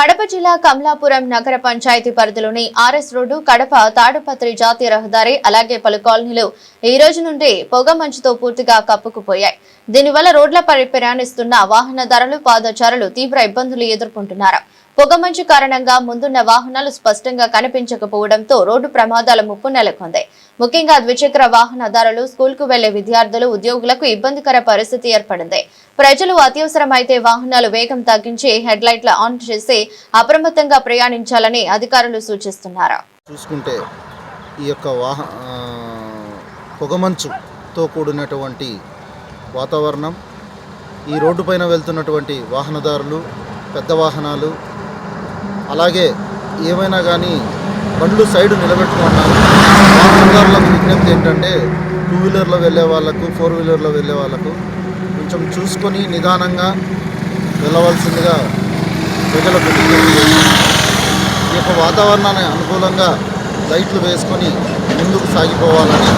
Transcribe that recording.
కడప జిల్లా కమలాపురం నగర పంచాయతీ పరిధిలోని ఆర్ఎస్ రోడ్డు కడప తాడుపత్రి జాతీయ రహదారి అలాగే పలు కాలనీలు ఈ రోజు నుండి పొగ మంచుతో పూర్తిగా కప్పుకుపోయాయి. దీనివల్ల రోడ్లపై ప్రయాణిస్తున్న వాహనదారులు పాదచారులు తీవ్ర ఇబ్బందులు ఎదుర్కొంటున్నారు. పొగమంచు కారణంగా ముందున్న వాహనాలు స్పష్టంగా కనిపించకపోవడంతో రోడ్డు ప్రమాదాల ముప్పు నెలకొంది. ముఖ్యంగా ద్విచక్ర వాహనదారులు స్కూల్కు వెళ్ళే విద్యార్థులు ఉద్యోగులకు ఇబ్బందికర పరిస్థితి ఏర్పడింది. ప్రజలు అత్యవసరమైతే వాహనాలు వేగం తగ్గించి హెడ్లైట్లు ఆన్ చేసి అప్రమత్తంగా ప్రయాణించాలని అధికారులు సూచిస్తున్నారు. చూసుకుంటే ఈ యొక్క వాహ పొగమంచుతో కూడినటువంటి వాతావరణం ఈ రోడ్డు పైన వెళ్తున్నటువంటి వాహనదారులు పెద్ద వాహనాలు అలాగే ఏమైనా కానీ బండ్లు సైడ్ నిలబెట్టుకున్నారు వాహనదారులకు విజ్ఞప్తి ఏంటంటే టూ వీలర్లో వెళ్ళే వాళ్ళకు ఫోర్ వీలర్లో వెళ్ళే వాళ్ళకు కొంచెం చూసుకొని నిదానంగా వెళ్ళవలసిందిగా ప్రజలకు ఈ యొక్క వాతావరణాన్ని అనుకూలంగా లైట్లు వేసుకొని ముందుకు సాగిపోవాలని